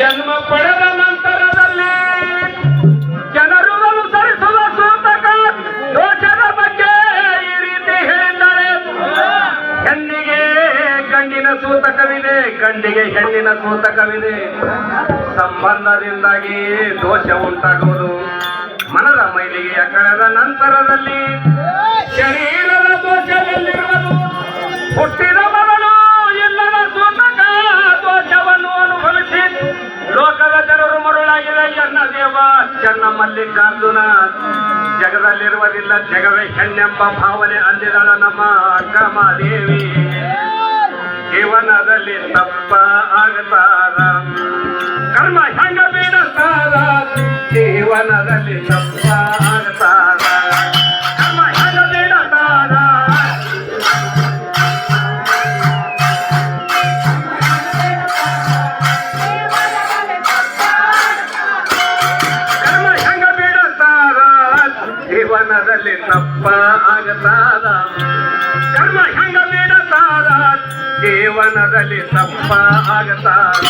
ಜನ್ಮ ಪಡೆದ ನಂತರದಲ್ಲಿ ಜನರು ಅನುಸರಿಸುವ ಸೂತಕ ದೋಷದ ಬಗ್ಗೆ ಈ ರೀತಿ ಹೇಳಿದ್ದಾರೆ. ಹೆಣ್ಣಿಗೆ ಗಂಡಿನ ಸೂತಕವಿದೆ, ಗಂಡಿಗೆ ಹೆಣ್ಣಿನ ಸೂತಕವಿದೆ. ಸಂಬಂಧದಿಂದಾಗಿ ದೋಷ ಉಂಟಾಗುವುದು. ಮನದ ಮೈಲಿಗೆಯ ಕಳೆದ ನಂತರದಲ್ಲಿ ಶರೀರದ ದೋಷದಲ್ಲಿರುವುದು. ಹುಟ್ಟಿದ ಜನರು ಮರುಳಾಗಿದೆ ಎನ್ನ ದೇವ ಚೆನ್ನ ಮಲ್ಲಿಕಾರ್ಜುನ. ಜಗದಲ್ಲಿರುವುದಿಲ್ಲ ಜಗವೇ ಹೆಣ್ಣೆಂಬ ಭಾವನೆ ಅಂದಿದಳ ನಮ್ಮ ಅಕ್ಕಮಾದೇವಿ. ಜೀವನದಲ್ಲಿ ತಪ್ಪ ಆಗತಾರ. ಕರ್ಮ ಹೆಂಗ ಬೀಡತಾರ? ಜೀವನದಲ್ಲಿ ತಪ್ಪ ಆಗತಾರ. ಜೀವನದಲ್ಲಿ ತಪ್ಪ ಆಗತಾರ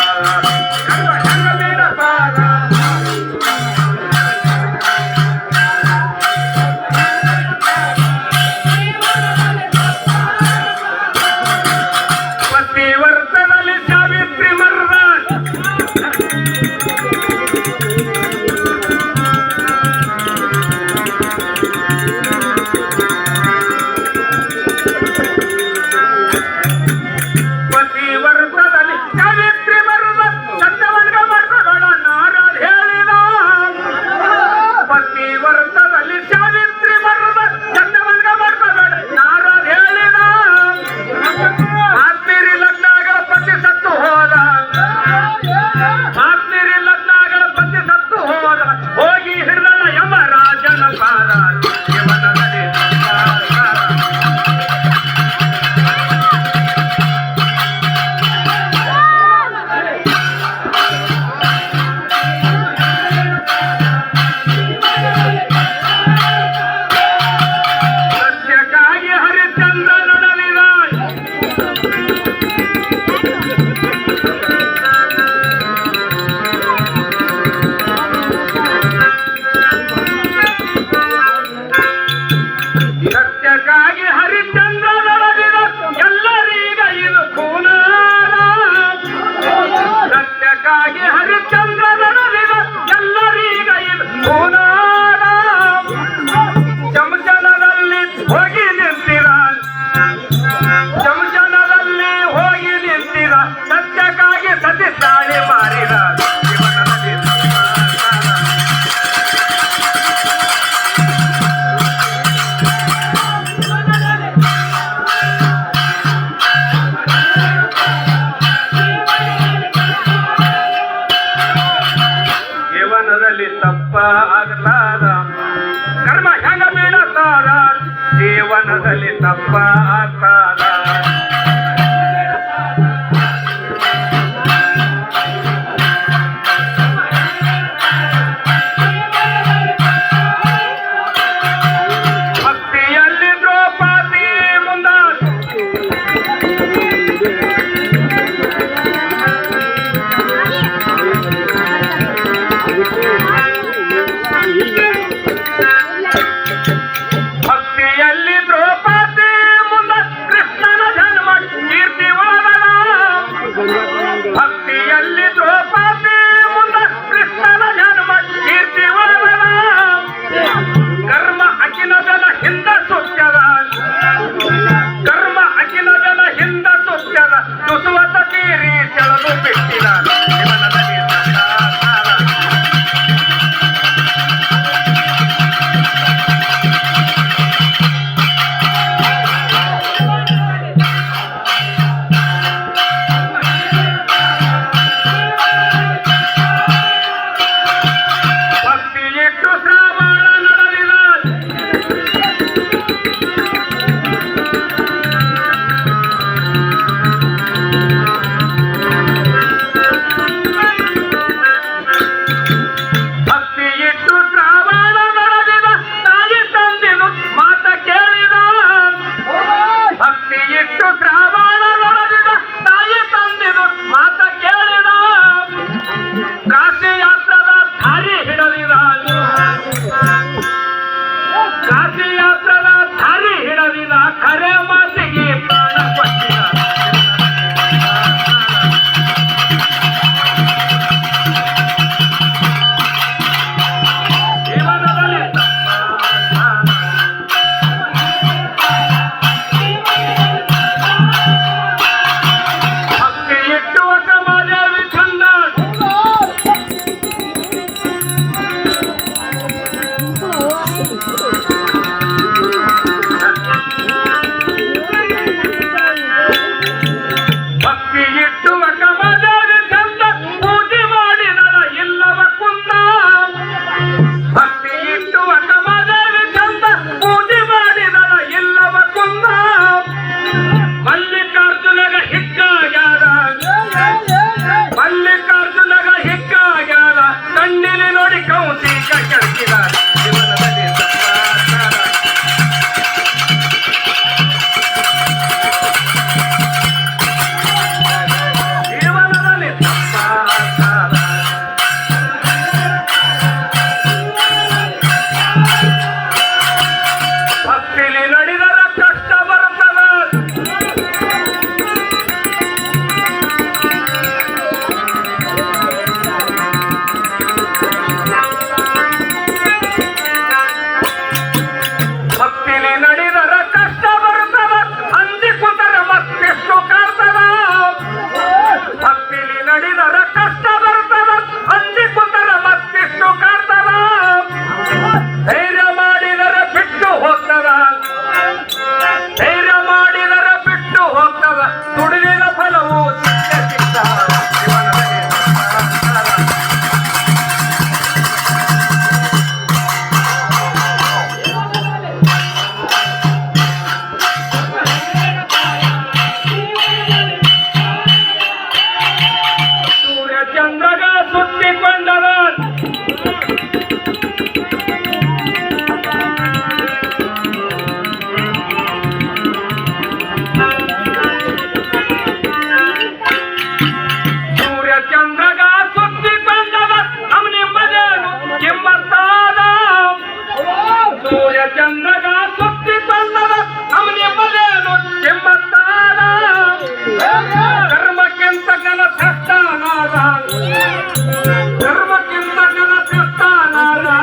ಜೀವನದಲ್ಲಿ ತಪ್ಪ estou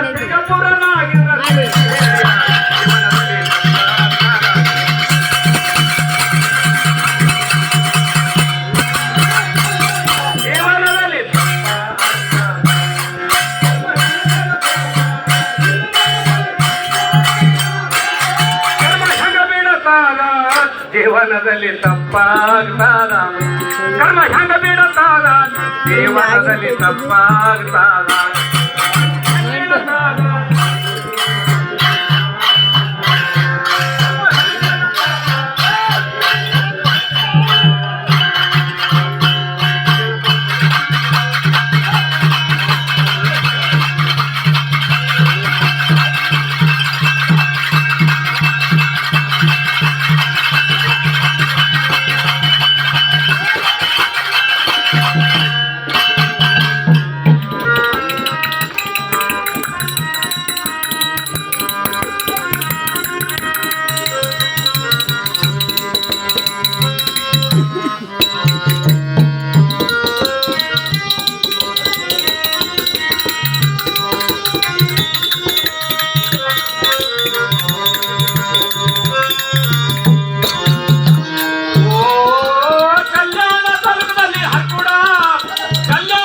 ರಾಜ್ಯಪುರನಾಗಿರಲಿ ಜೀವನದಲ್ಲಿ ಜೀವನದಲ್ಲಿ ಕರ್ಮ ಹೆಂಗ ಬೀಳತಾರ ಜೀವನದಲ್ಲಿ ತಪ್ಪಾಗ್ತಾರ ಕರ್ಮ ಹೆಂಗ ಬೀಳತಾರ ಜೀವನದಲ್ಲಿ ತಪ್ಪಾಗ್ತಾರ na na